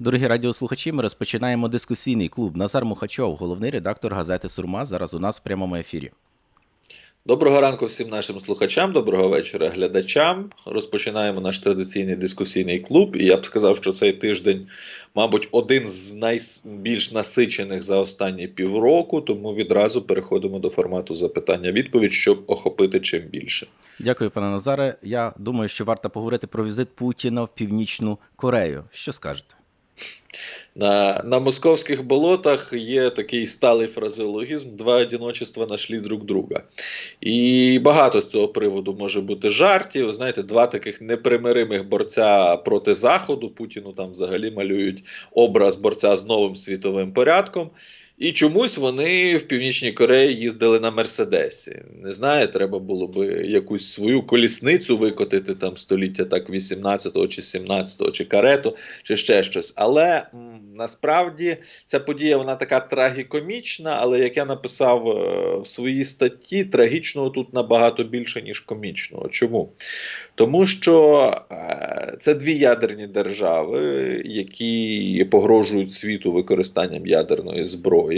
Дорогі радіослухачі, ми розпочинаємо дискусійний клуб. Назар Мухачов, головний редактор газети Сурма. Зараз у нас в прямому ефірі. Доброго ранку всім нашим слухачам, доброго вечора глядачам. Розпочинаємо наш традиційний дискусійний клуб. І я б сказав, що цей тиждень, мабуть, один з найбільш насичених за останні півроку. Тому відразу переходимо до формату запитання-відповідь, щоб охопити чим більше. Дякую, пане Назаре. Я думаю, що варто поговорити про візит Путіна в Північну Корею. Що скажете? На на московських болотах є такий сталий фразеологізм: два одиночества нашли друг друга. І багато з цього приводу може бути жартів. Знаєте, два таких непримиримих борця проти Заходу. Путіну там взагалі малюють образ борця з новим світовим порядком. І чомусь вони в Північній Кореї їздили на Мерседесі. Не знаю, треба було би якусь свою колісницю викотити там століття так 18-го чи 17-го, чи карету, чи ще щось. Але м, насправді ця подія вона така трагікомічна, але як я написав е, в своїй статті, трагічного тут набагато більше, ніж комічного. Чому? Тому що е, це дві ядерні держави, які погрожують світу використанням ядерної зброї.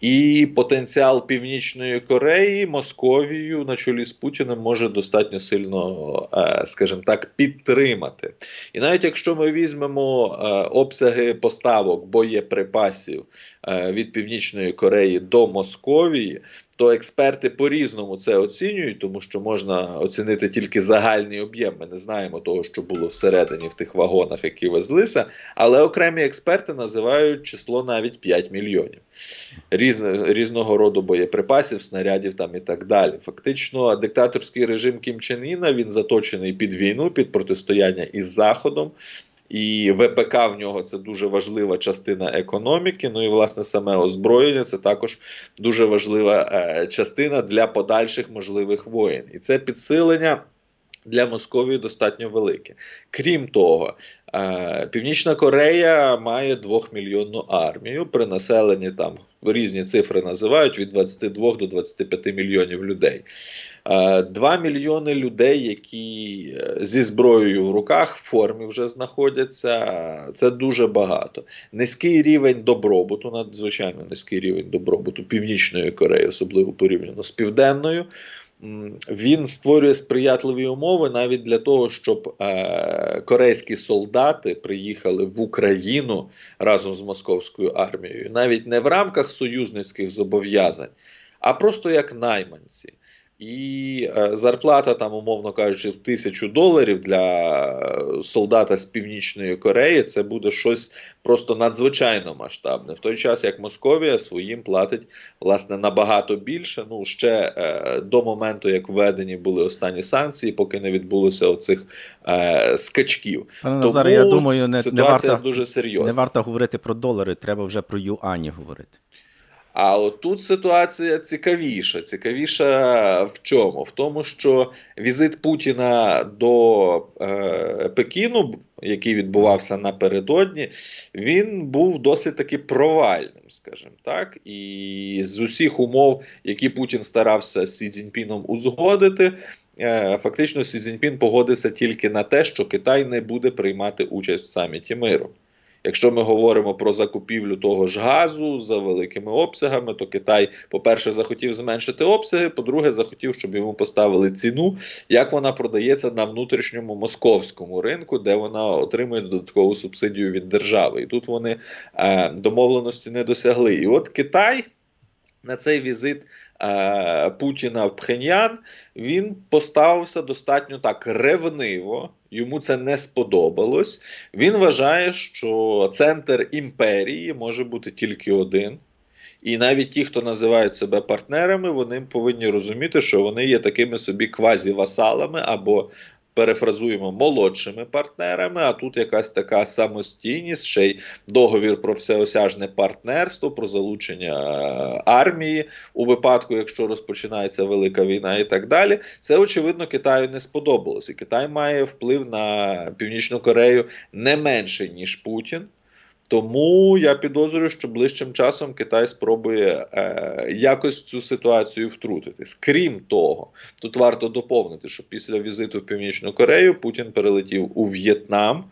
І потенціал Північної Кореї Московію на чолі з Путіним може достатньо сильно, скажімо так, підтримати. І навіть якщо ми візьмемо обсяги поставок боєприпасів від Північної Кореї до Московії, то експерти по-різному це оцінюють, тому що можна оцінити тільки загальний об'єм. Ми не знаємо того, що було всередині в тих вагонах, які везлися. Але окремі експерти називають число навіть 5 мільйонів Різне, різного роду боєприпасів, снарядів там і так далі. Фактично, диктаторський режим Кім Чен Іна, він заточений під війну, під протистояння із Заходом. І ВПК в нього це дуже важлива частина економіки. Ну і власне саме озброєння це також дуже важлива е, частина для подальших можливих воєн. І це підсилення для Московії достатньо велике. Крім того, е, Північна Корея має двохмільйонну армію при населенні там різні цифри називають від 22 до 25 мільйонів людей. 2 е, мільйони людей, які е, зі зброєю в руках в формі вже знаходяться. Це дуже багато. Низький рівень добробуту, надзвичайно низький рівень добробуту Північної Кореї, особливо порівняно з південною він створює сприятливі умови навіть для того, щоб е, корейські солдати приїхали в Україну разом з московською армією, навіть не в рамках союзницьких зобов'язань, а просто як найманці. І е, зарплата, там, умовно кажучи, в тисячу доларів для солдата з Північної Кореї це буде щось просто надзвичайно масштабне. В той час як Московія своїм платить власне набагато більше. Ну ще е, до моменту, як введені були останні санкції, поки не відбулося оцих е, скачків. Пане Назаре, я думаю, не, не варто дуже серйозна. Не варто говорити про долари, треба вже про юані говорити. А от тут ситуація цікавіша. Цікавіша в чому? В тому, що візит Путіна до е, Пекіну, який відбувався напередодні, він був досить таки провальним, скажімо так. І з усіх умов, які Путін старався з Сі Цзіньпіном узгодити. Е, фактично, Сі Цзіньпін погодився тільки на те, що Китай не буде приймати участь в саміті миру. Якщо ми говоримо про закупівлю того ж газу за великими обсягами, то Китай, по-перше, захотів зменшити обсяги. По-друге, захотів, щоб йому поставили ціну, як вона продається на внутрішньому московському ринку, де вона отримує додаткову субсидію від держави. І тут вони е, домовленості не досягли. І от Китай на цей візит. Е, Путіна в Пхеньян він поставився достатньо так ревниво йому це не сподобалось. Він вважає, що центр імперії може бути тільки один. І навіть ті, хто називають себе партнерами, вони повинні розуміти, що вони є такими собі квазі-васалами або перефразуємо молодшими партнерами. А тут якась така самостійність, ще й договір про всеосяжне партнерство, про залучення е, армії у випадку, якщо розпочинається велика війна, і так далі. Це очевидно Китаю не сподобалось. І Китай має вплив на Північну Корею не менше ніж Путін. Тому я підозрюю, що ближчим часом Китай спробує е, якось цю ситуацію втрутитись. Крім того, тут варто доповнити, що після візиту в Північну Корею Путін перелетів у В'єтнам,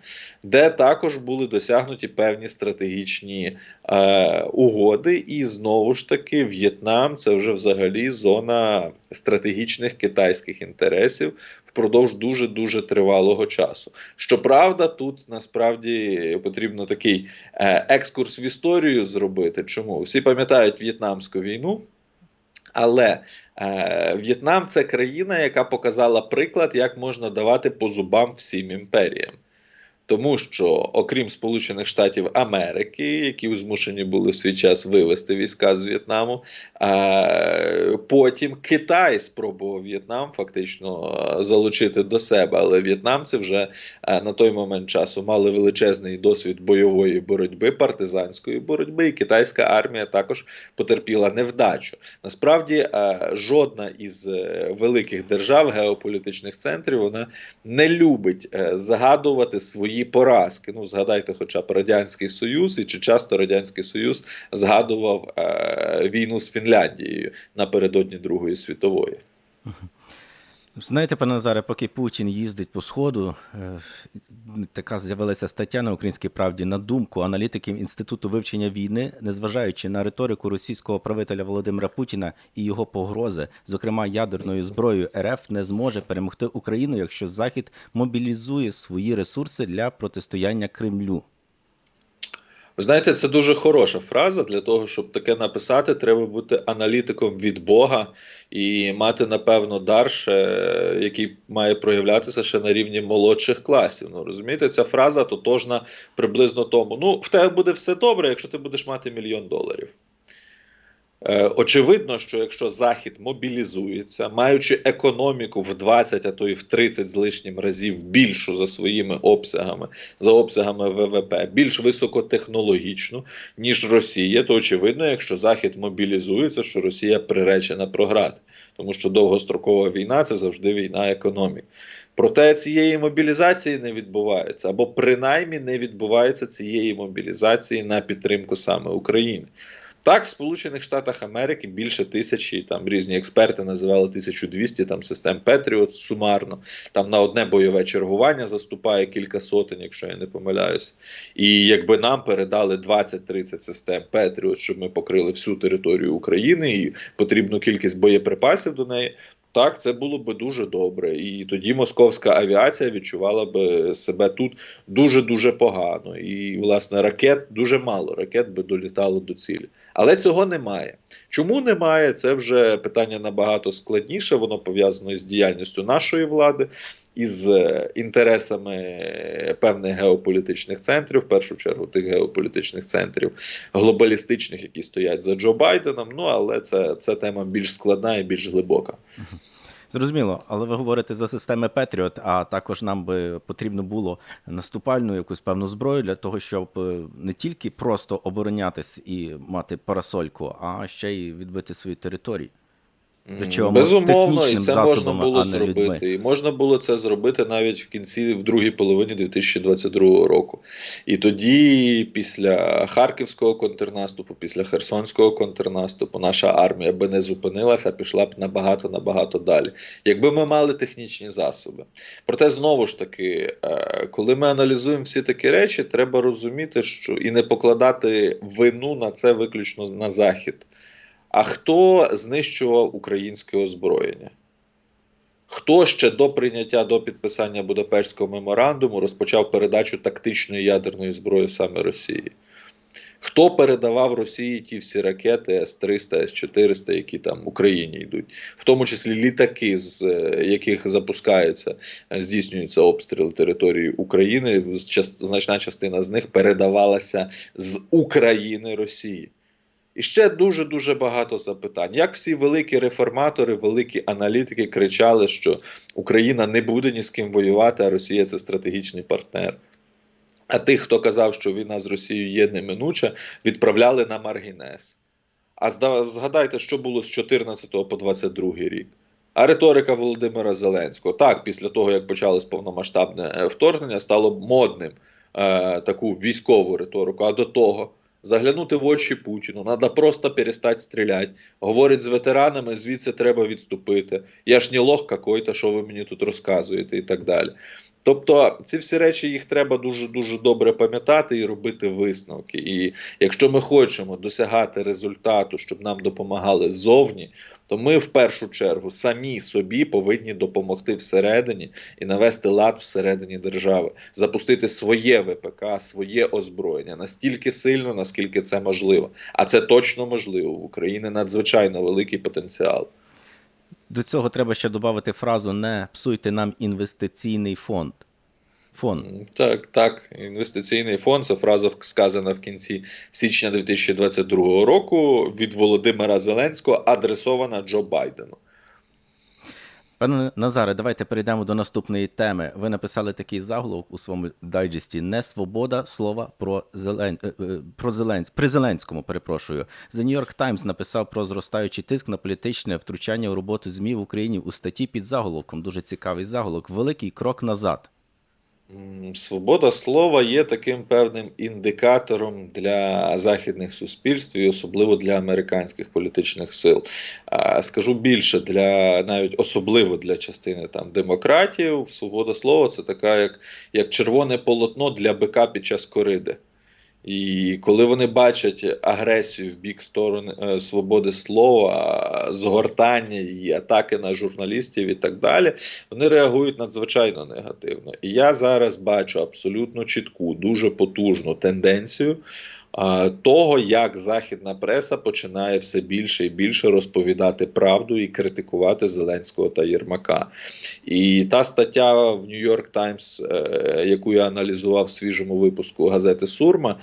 де також були досягнуті певні стратегічні е, угоди. І знову ж таки, В'єтнам це вже взагалі зона стратегічних китайських інтересів впродовж дуже дуже тривалого часу. Щоправда, тут насправді потрібно такий екскурс в історію зробити. Чому всі пам'ятають В'єтнамську війну? Але е, В'єтнам це країна, яка показала приклад, як можна давати по зубам всім імперіям. Тому що, окрім Сполучених Штатів Америки, які змушені були в свій час вивести війська з В'єтнаму, потім Китай спробував В'єтнам фактично залучити до себе. Але в'єтнамці вже на той момент часу мали величезний досвід бойової боротьби, партизанської боротьби, і китайська армія також потерпіла невдачу. Насправді, жодна із е, великих держав геополітичних центрів вона не любить е, згадувати свої поразки. Ну, згадайте, хоча б Радянський Союз, і чи часто Радянський Союз згадував е, війну з Фінляндією напередодні Другої світової. Знаєте, пане Назаре, поки Путін їздить по сходу, е, така з'явилася стаття на українській правді на думку аналітиків інституту вивчення війни, незважаючи на риторику російського правителя Володимира Путіна і його погрози, зокрема ядерною зброєю, РФ не зможе перемогти Україну, якщо Захід мобілізує свої ресурси для протистояння Кремлю. Знаєте, це дуже хороша фраза. Для того, щоб таке написати, треба бути аналітиком від Бога і мати, напевно, дар, ще, який має проявлятися ще на рівні молодших класів. Ну, розумієте, ця фраза тотожна приблизно тому. Ну, в тебе буде все добре, якщо ти будеш мати мільйон доларів. Е, Очевидно, що якщо Захід мобілізується, маючи економіку в 20, а то і в 30 з лишнім разів більшу за своїми обсягами, за обсягами ВВП, більш високотехнологічну, ніж Росія, то очевидно, якщо Захід мобілізується, що Росія приречена програти, тому що довгострокова війна це завжди війна економік. Проте цієї мобілізації не відбувається, або принаймні не відбувається цієї мобілізації на підтримку саме України. Так, в Сполучених Штатах Америки більше тисячі, там різні експерти називали 1200 там систем Петріот сумарно. Там на одне бойове чергування заступає кілька сотень, якщо я не помиляюсь. І якби нам передали 20-30 систем Петріот, щоб ми покрили всю територію України і потрібну кількість боєприпасів до неї. Так, це було б дуже добре, і тоді московська авіація відчувала б себе тут дуже дуже погано. І власне ракет дуже мало ракет би долітало до цілі. Але цього немає. Чому немає? Це вже питання набагато складніше. Воно пов'язано із діяльністю нашої влади, із е, інтересами певних геополітичних центрів, в першу чергу тих геополітичних центрів глобалістичних, які стоять за Джо Байденом. Ну але це, це тема більш складна і більш глибока. Зрозуміло, але ви говорите за системи Петріот, а також нам би потрібно було наступальну якусь певну зброю для того, щоб е, не тільки просто оборонятись і мати парасольку, а ще й відбити свої території. Причому Безумовно, і це можна було людьми. зробити. І можна було це зробити навіть в кінці, в другій половині 2022 року. І тоді, після Харківського контрнаступу, після Херсонського контрнаступу, наша армія би не зупинилася, а пішла б набагато набагато далі. Якби ми мали технічні засоби. Проте знову ж таки, е, коли ми аналізуємо всі такі речі, треба розуміти, що і не покладати вину на це виключно на захід. А хто знищував українське озброєння? Хто ще до прийняття до підписання Будапештського меморандуму розпочав передачу тактичної ядерної зброї саме Росії? Хто передавав Росії ті всі ракети С-300, С-400, які там в Україні йдуть, в тому числі літаки, з е, яких запускаються, е, здійснюється обстріл території України? Значна частина з них передавалася з України Росії. І ще дуже дуже багато запитань. Як всі великі реформатори, великі аналітики кричали, що Україна не буде ні з ким воювати, а Росія це стратегічний партнер. А тих, хто казав, що війна з Росією є неминуча, відправляли на Маргінес. А згадайте, що було з 14 по 22 рік. А риторика Володимира Зеленського. Так, після того, як почалось повномасштабне е, вторгнення, стало модним е, таку військову риторику, а до того. Заглянути в очі Путіну, треба просто перестати стріляти. Говорить з ветеранами, звідси треба відступити. Я ж не лох какой-то, що ви мені тут розказуєте, і так далі. Тобто, ці всі речі їх треба дуже дуже добре пам'ятати і робити висновки. І якщо ми хочемо досягати результату, щоб нам допомагали ззовні, то ми в першу чергу самі собі повинні допомогти всередині і навести лад всередині держави, запустити своє ВПК, своє озброєння настільки сильно, наскільки це можливо. А це точно можливо. В Україні надзвичайно великий потенціал. До цього треба ще додати фразу не псуйте нам інвестиційний фонд. Фонд. Так, так, інвестиційний фонд. Це фраза сказана в кінці січня 2022 року від Володимира Зеленського, адресована Джо Байдену. Пане Назаре, давайте перейдемо до наступної теми. Ви написали такий заголовок у своєму дайджесті Не свобода слова про Зелен... е, е, про Зеленсь... при Зеленському. Перепрошую. The New York Times написав про зростаючий тиск на політичне втручання у роботу ЗМІ в Україні у статті під заголовком. Дуже цікавий заголовок. Великий крок назад. Свобода слова є таким певним індикатором для західних суспільств і особливо для американських політичних сил. Скажу більше для навіть особливо для частини там демократів. Свобода слова це така, як, як червоне полотно для бика під час кориди. І коли вони бачать агресію в бік сторони е, свободи слова, згортання і атаки на журналістів і так далі, вони реагують надзвичайно негативно. І я зараз бачу абсолютно чітку, дуже потужну тенденцію того, як західна преса починає все більше і більше розповідати правду і критикувати Зеленського та Єрмака. І та стаття в York Times, е, яку я аналізував в свіжому випуску газети Сурма, е,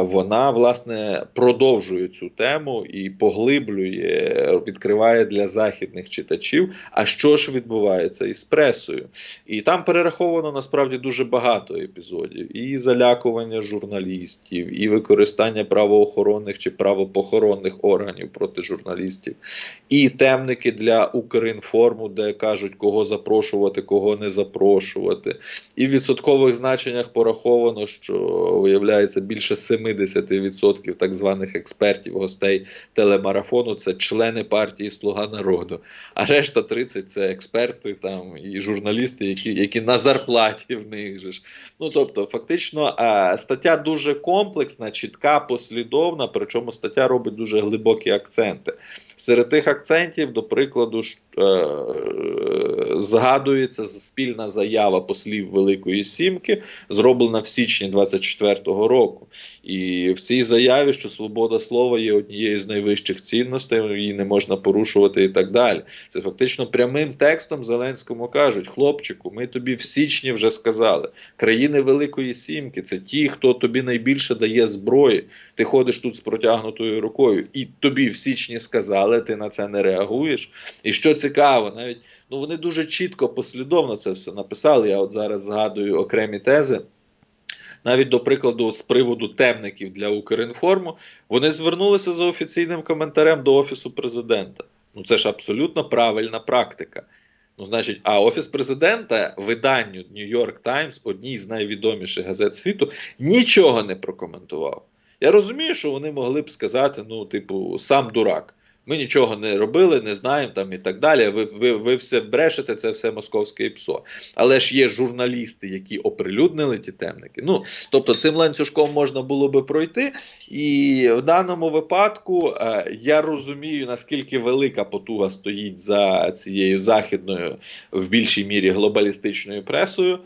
вона власне продовжує цю тему і поглиблює, відкриває для західних читачів. А що ж відбувається із пресою? І там перераховано насправді дуже багато епізодів: і залякування журналістів, і використання правоохоронних чи правопохоронних органів проти журналістів, і темники для Укрінформу, де кажуть, кого запрошувати, кого не запрошувати. І в відсоткових значеннях пораховано, що виявляється більше 70% так званих експертів, гостей телемарафону це члени партії Слуга народу. А решта 30% це експерти там і журналісти, які, які на зарплаті в них же ж. Ну тобто, фактично, стаття дуже комплексна, чітка, послідовна. Причому стаття робить дуже глибокі акценти. Серед тих акцентів, до прикладу, е, згадується спільна заява послів Великої Сімки, зроблена в січні 24-го року. І в цій заяві, що свобода слова є однією з найвищих цінностей, її не можна порушувати і так далі. Це фактично прямим текстом Зеленському кажуть: хлопчику, ми тобі в січні вже сказали, країни Великої Сімки це ті, хто тобі найбільше дає зброї. Ти ходиш тут з протягнутою рукою, і тобі в січні сказали, ти на це не реагуєш. І що цікаво, навіть ну вони дуже чітко, послідовно це все написали. Я от зараз згадую окремі тези. Навіть до прикладу, з приводу темників для Укрінформу, вони звернулися за офіційним коментарем до Офісу президента. Ну це ж абсолютно правильна практика. Ну, значить, а офіс президента виданню New York Times, одній з найвідоміших газет світу, нічого не прокоментував. Я розумію, що вони могли б сказати: ну, типу, сам дурак. Ми нічого не робили, не знаємо там і так далі. Ви ви, ви все брешете, це все московське ПСО. Але ж є журналісти, які оприлюднили ті темники. Ну тобто, цим ланцюжком можна було би пройти. І в даному випадку е, я розумію, наскільки велика потуга стоїть за цією західною в більшій мірі глобалістичною пресою.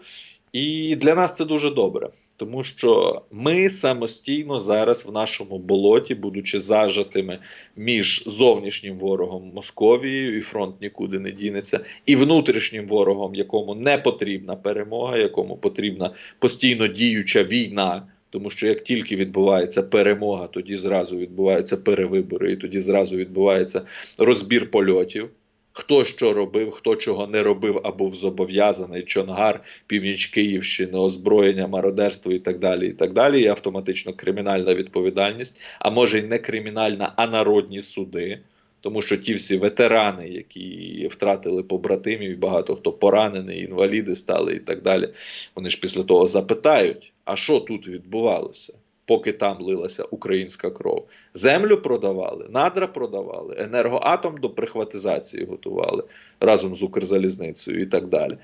І для нас це дуже добре, тому що ми самостійно зараз в нашому болоті, будучи зажатими між зовнішнім ворогом Московією, і фронт нікуди не дінеться, і внутрішнім ворогом, якому не потрібна перемога, якому потрібна постійно діюча війна. Тому що як тільки відбувається перемога, тоді зразу відбуваються перевибори, і тоді зразу відбувається розбір польотів хто що робив, хто чого не робив, або був зобов'язаний Чонгар, північ Київщини, озброєння, мародерство і так далі. І так далі. І автоматично кримінальна відповідальність, а може й не кримінальна, а народні суди. Тому що ті всі ветерани, які втратили побратимів, багато хто поранений, інваліди стали і так далі. Вони ж після того запитають. А що тут відбувалося? Поки там лилася українська кров. Землю продавали, надра продавали, енергоатом до прихватизації готували разом з Укрзалізницею і так далі.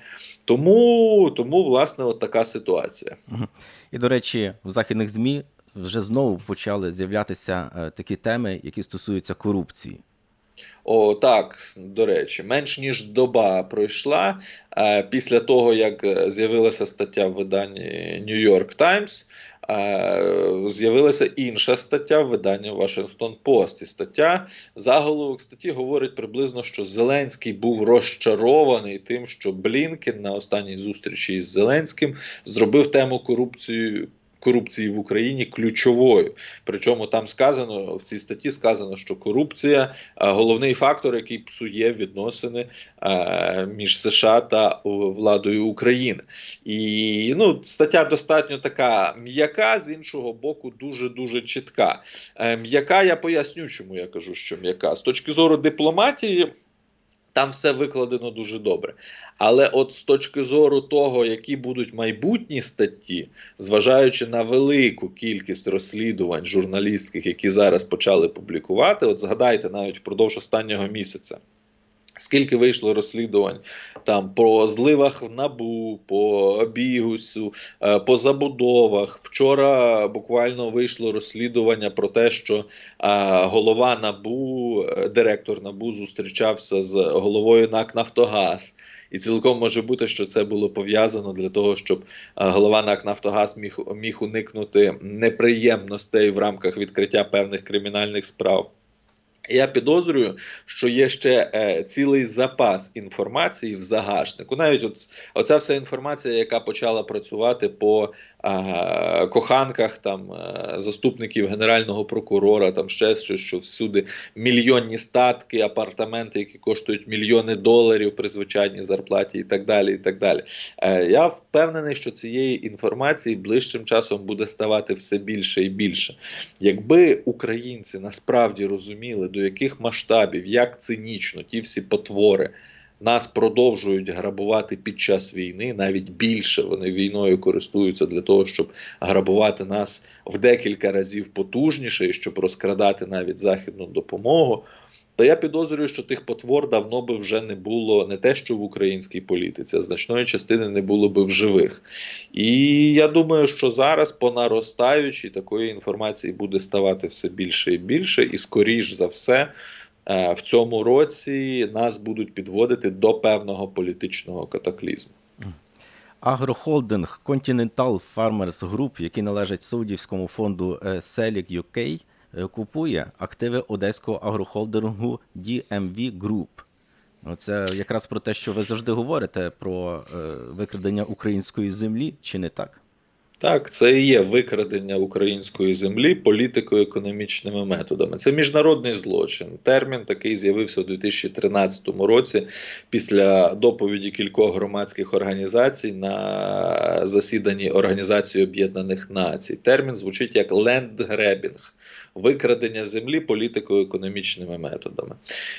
Тому, тому власне, от така ситуація. І, до речі, в західних ЗМІ вже знову почали з'являтися е, такі теми, які стосуються корупції. О, так, до речі, менш ніж доба пройшла е, після того, як е, з'явилася стаття в виданні New York Times, з'явилася інша стаття в виданні Washington Post. І стаття заголовок статті говорить приблизно, що Зеленський був розчарований тим, що Блінкен на останній зустрічі із Зеленським зробив тему корупції. Корупції в Україні ключовою. Причому там сказано в цій статті сказано, що корупція е, головний фактор, який псує відносини е, між США та владою України. І ну, стаття достатньо така м'яка, з іншого боку, дуже дуже чітка. Е, М'яка, я поясню, чому я кажу, що м'яка. З точки зору дипломатії. Там все викладено дуже добре. Але от з точки зору того, які будуть майбутні статті, зважаючи на велику кількість розслідувань журналістських, які зараз почали публікувати, от згадайте навіть впродовж останнього місяця. Скільки вийшло розслідувань там по зливах в набу, по бігусу, е, по забудовах. Вчора буквально вийшло розслідування про те, що е, голова набу, е, директор набу зустрічався з головою НАК Нафтогаз. І цілком може бути, що це було пов'язано для того, щоб голова НАК Нафтогаз міг, міг уникнути неприємностей в рамках відкриття певних кримінальних справ. Я підозрюю, що є ще е, цілий запас інформації в загашнику. Навіть от, оця вся інформація, яка почала працювати по е, коханках там е, заступників генерального прокурора, там ще щось, що всюди мільйонні статки, апартаменти, які коштують мільйони доларів при звичайній зарплаті, і так далі. І так далі. Е, я впевнений, що цієї інформації ближчим часом буде ставати все більше і більше. Якби українці насправді розуміли, до яких масштабів, як цинічно ті всі потвори нас продовжують грабувати під час війни, навіть більше вони війною користуються для того, щоб грабувати нас в декілька разів потужніше і щоб розкрадати навіть західну допомогу. То я підозрюю, що тих потвор давно би вже не було не те, що в українській політиці, а значної частини не було би в живих. І я думаю, що зараз, по наростаючій, такої інформації буде ставати все більше і більше, і скоріш за все. е, В цьому році нас будуть підводити до певного політичного катаклізму. Агрохолдинг Continental Farmers Group, який належить саудівському фонду е, Selic UK, купує активи одеського агрохолдингу DMV Group. Ну, Це якраз про те, що ви завжди говорите про е, викрадення української землі, чи не так? Так, це і є викрадення української землі політико-економічними методами. Це міжнародний злочин. Термін такий з'явився у 2013 році після доповіді кількох громадських організацій на засіданні Організації Об'єднаних Націй. Термін звучить як лендгребінг. Викрадення землі політико-економічними методами.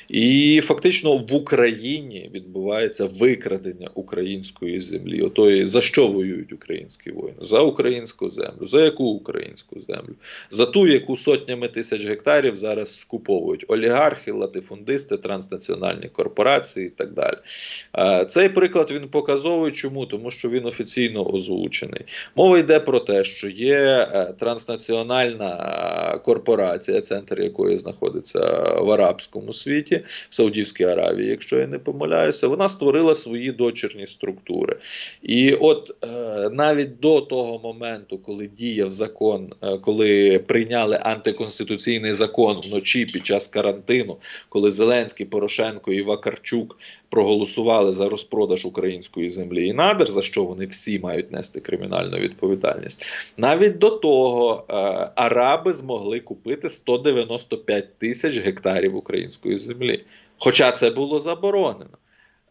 І фактично в Україні відбувається викрадення української землі. Отої, за що воюють українські воїни? За українську землю. За яку українську землю? За ту, яку сотнями тисяч гектарів зараз скуповують олігархи, латифундисти, транснаціональні корпорації і так далі. Цей приклад він показовує. Чому? Тому що він офіційно озвучений. Мова йде про те, що є е, транснаціональна е, корпорація, центр якої знаходиться в арабському світі, в Саудівській Аравії, якщо я не помиляюся, вона створила свої дочірні структури. І от е, навіть до того моменту, коли діяв закон, е, коли прийняли антиконституційний закон вночі під час карантину, коли Зеленський, Порошенко і Вакарчук проголосували за розпродаж української землі і надр, за що вони всі мають нести кримінальну відповідальність. Навіть до того е, араби змогли купити 195 тисяч гектарів української землі. Хоча це було заборонено.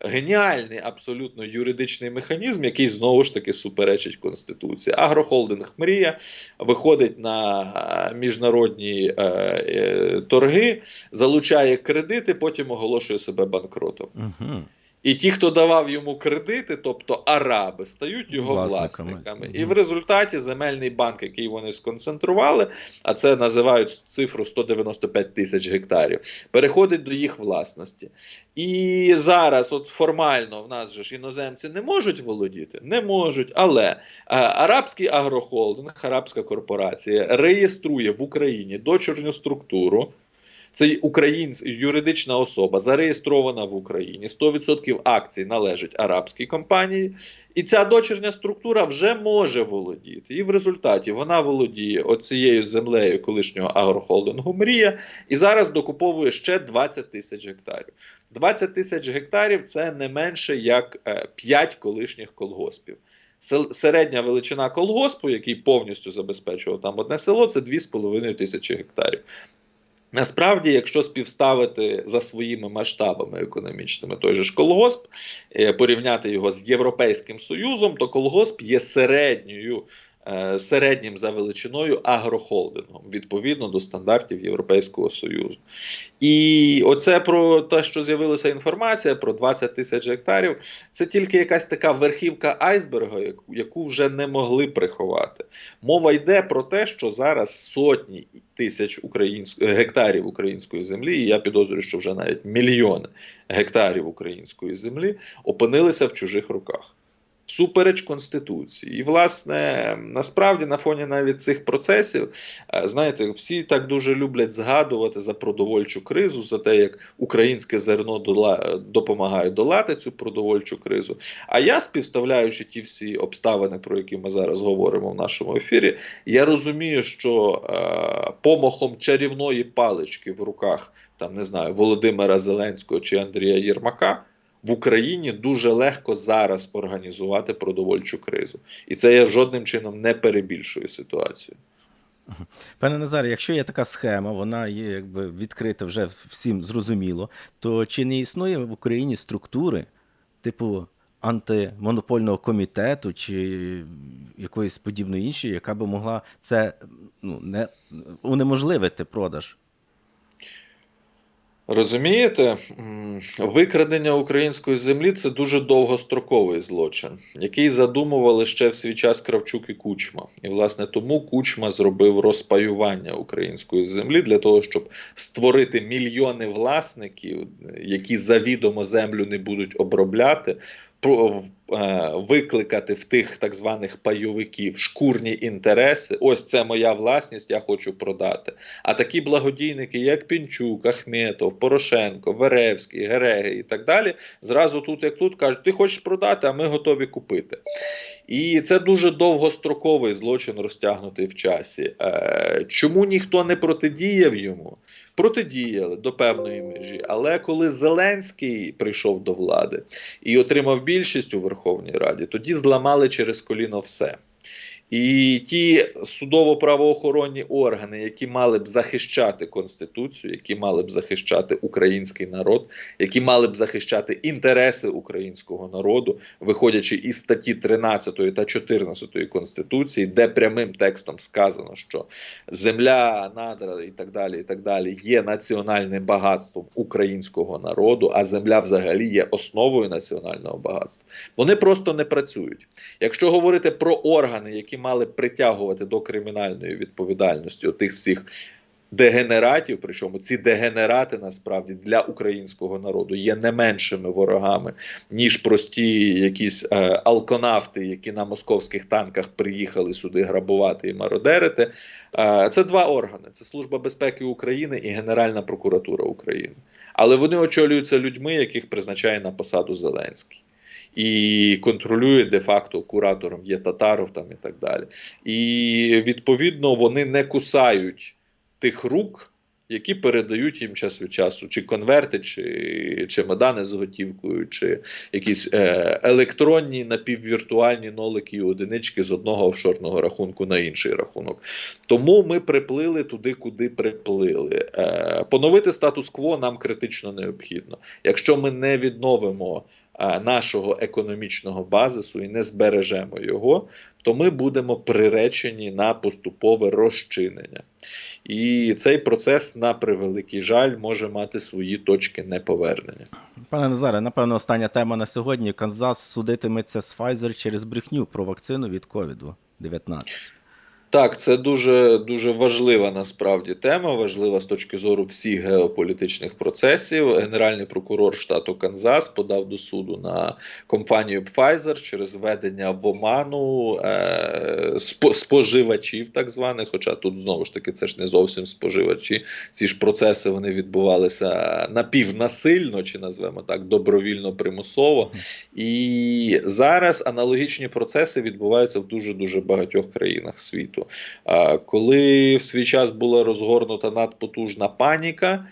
Геніальний абсолютно юридичний механізм, який знову ж таки суперечить Конституції. Агрохолдинг Мрія виходить на міжнародні е, е, торги, залучає кредити, потім оголошує себе банкротом. Угу. І ті, хто давав йому кредити, тобто араби, стають його Власниками. власниками. І в результаті земельний банк, який вони сконцентрували, а це називають цифру 195 тисяч гектарів, переходить до їх власності. І зараз, от формально, в нас же ж іноземці не можуть володіти, не можуть. Але е, арабський агрохолдинг, арабська корпорація реєструє в Україні дочірню структуру. Це українська юридична особа, зареєстрована в Україні. 100% акцій належить арабській компанії, і ця дочірня структура вже може володіти. І в результаті вона володіє оцією землею колишнього агрохолдингу Мрія і зараз докуповує ще 20 тисяч гектарів. 20 тисяч гектарів це не менше як 5 колишніх колгоспів. Середня величина колгоспу, який повністю забезпечував там одне село, це 2,5 тисячі гектарів. Насправді, якщо співставити за своїми масштабами економічними той же ж колгосп, е, порівняти його з Європейським Союзом, то колгосп є середньою, середнім за величиною агрохолдингом відповідно до стандартів Європейського Союзу. І оце про те, що з'явилася інформація про 20 тисяч гектарів, це тільки якась така верхівка айсберга, яку- яку вже не могли приховати. Мова йде про те, що зараз сотні тисяч українськ... гектарів української землі, і я підозрюю, що вже навіть мільйони гектарів української землі опинилися в чужих руках. Всупереч Конституції. І, власне, насправді, на фоні навіть цих процесів, е, знаєте, всі так дуже люблять згадувати за продовольчу кризу, за те, як українське зерно дола... допомагає долати цю продовольчу кризу. А я, співставляючи ті всі обставини, про які ми зараз говоримо в нашому ефірі, я розумію, що е, помахом чарівної палички в руках там не знаю Володимира Зеленського чи Андрія Єрмака. В Україні дуже легко зараз організувати продовольчу кризу, і це я жодним чином не перебільшую ситуацію. Пане Назаре, якщо є така схема, вона є якби відкрита вже всім зрозуміло, то чи не існує в Україні структури, типу антимонопольного комітету чи якоїсь подібної іншої, яка би могла це ну, не унеможливити продаж? Розумієте, викрадення української землі це дуже довгостроковий злочин, який задумували ще в свій час Кравчук і Кучма. І власне тому Кучма зробив розпаювання української землі для того, щоб створити мільйони власників, які завідомо землю не будуть обробляти. Е, Викликати в тих так званих пайовиків шкурні інтереси. Ось це моя власність, я хочу продати. А такі благодійники, як Пінчук, Ахметов, Порошенко, Веревський, Гереги і так далі, зразу тут, як тут, кажуть, ти хочеш продати, а ми готові купити. І це дуже довгостроковий злочин, розтягнутий в часі. Е, чому ніхто не протидіяв йому? Протидіяли до певної межі. Але коли Зеленський прийшов до влади і отримав більшість у Верховній Раді, тоді зламали через коліно все. І ті судово-правоохоронні органи, які мали б захищати конституцію, які мали б захищати український народ, які мали б захищати інтереси українського народу, виходячи із статті 13 та 14 конституції, де прямим текстом сказано, що земля, надра і так далі, і так далі є національним багатством українського народу, а земля взагалі є основою національного багатства. Вони просто не працюють. Якщо говорити про органи, які мали притягувати до кримінальної відповідальності тих всіх дегенератів, причому ці дегенерати насправді для українського народу є не меншими ворогами, ніж прості якісь е, алконавти, які на московських танках приїхали сюди грабувати і мародерити. Е, це два органи: це Служба безпеки України і Генеральна прокуратура України. Але вони очолюються людьми, яких призначає на посаду Зеленський. І контролює де-факто куратором є татаров там і так далі. І відповідно вони не кусають тих рук, які передають їм час від часу, чи конверти, чи чемодани з готівкою, чи якісь е, електронні напіввіртуальні нолики і одинички з одного офшорного рахунку на інший рахунок. Тому ми приплили туди, куди приплили. Е, поновити статус-кво нам критично необхідно. Якщо ми не відновимо нашого економічного базису і не збережемо його, то ми будемо приречені на поступове розчинення. І цей процес, на превеликий жаль, може мати свої точки неповернення. Пане Назаре, напевно, остання тема на сьогодні. Канзас судитиметься з Pfizer через брехню про вакцину від COVID-19. Так, це дуже дуже важлива насправді тема, важлива з точки зору всіх геополітичних процесів. Генеральний прокурор штату Канзас подав до суду на компанію Pfizer через введення в оману е, споживачів, так званих. Хоча тут знову ж таки це ж не зовсім споживачі. Ці ж процеси вони відбувалися напівнасильно, чи назвемо так, добровільно примусово. І зараз аналогічні процеси відбуваються в дуже дуже багатьох країнах світу. А, Коли в свій час була розгорнута надпотужна паніка.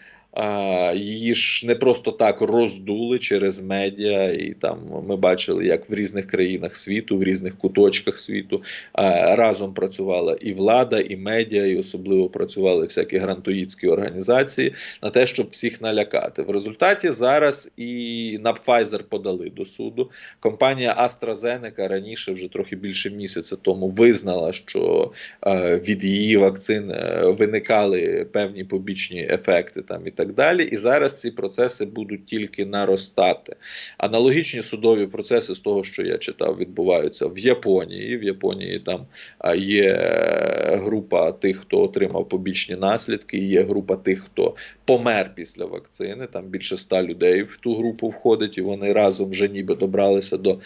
Її ж не просто так роздули через медіа, і там ми бачили, як в різних країнах світу, в різних куточках світу разом працювала і влада, і медіа, і особливо працювали всякі грантоїдські організації на те, щоб всіх налякати. В результаті зараз і на Pfizer подали до суду. Компанія AstraZeneca раніше, вже трохи більше місяця тому, визнала, що від її вакцин е, виникали певні побічні ефекти там і так далі. І зараз ці процеси будуть тільки наростати. Аналогічні судові процеси з того, що я читав, відбуваються в Японії. В Японії там є група тих, хто отримав побічні наслідки, є група тих, хто помер після вакцини. Там більше ста людей в ту групу входить, і вони разом вже ніби добралися до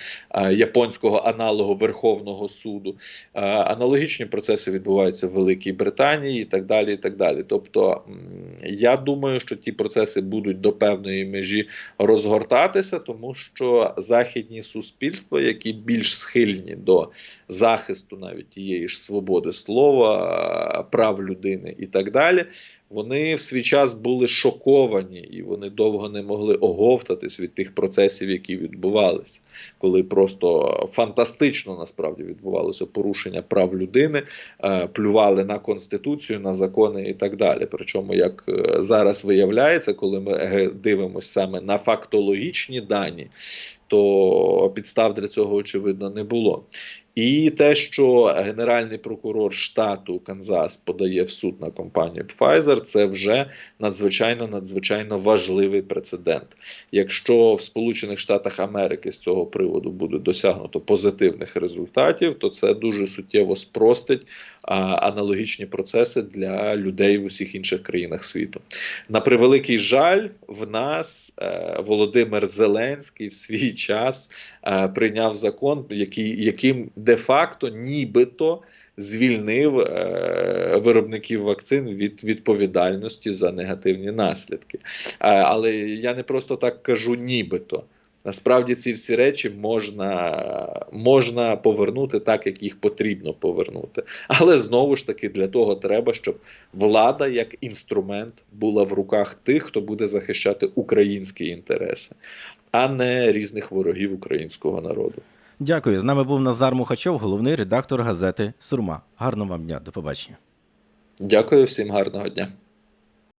японського аналогу Верховного суду. Аналогічні процеси відбуваються в Великій Британії і так далі. І так далі. Тобто, я думаю, що ті процеси будуть до певної межі розгортатися, тому що західні суспільства, які більш схильні до захисту навіть тієї ж свободи слова, прав людини і так далі, вони в свій час були шоковані і вони довго не могли оговтатись від тих процесів, які відбувалися, коли просто фантастично насправді відбувалося порушення прав людини, е, плювали на конституцію, на закони і так далі. Причому, як е, зараз виявляється, коли ми е, дивимося саме на фактологічні дані, то підстав для цього очевидно не було. І те, що генеральний прокурор штату Канзас подає в суд на компанію Pfizer, це вже надзвичайно надзвичайно важливий прецедент. Якщо в Сполучених Штатах Америки з цього приводу буде досягнуто позитивних результатів, то це дуже суттєво спростить аналогічні процеси для людей в усіх інших країнах світу. На превеликий жаль, в нас е, Володимир Зеленський в свій час е, прийняв закон, який, яким де-факто нібито звільнив е, виробників вакцин від відповідальності за негативні наслідки. Е, але я не просто так кажу, нібито. Насправді ці всі речі можна, можна повернути так, як їх потрібно повернути. Але знову ж таки для того треба, щоб влада як інструмент була в руках тих, хто буде захищати українські інтереси, а не різних ворогів українського народу. Дякую. З нами був Назар Мухачов, головний редактор газети Сурма. Гарного вам дня. До побачення. Дякую всім гарного дня.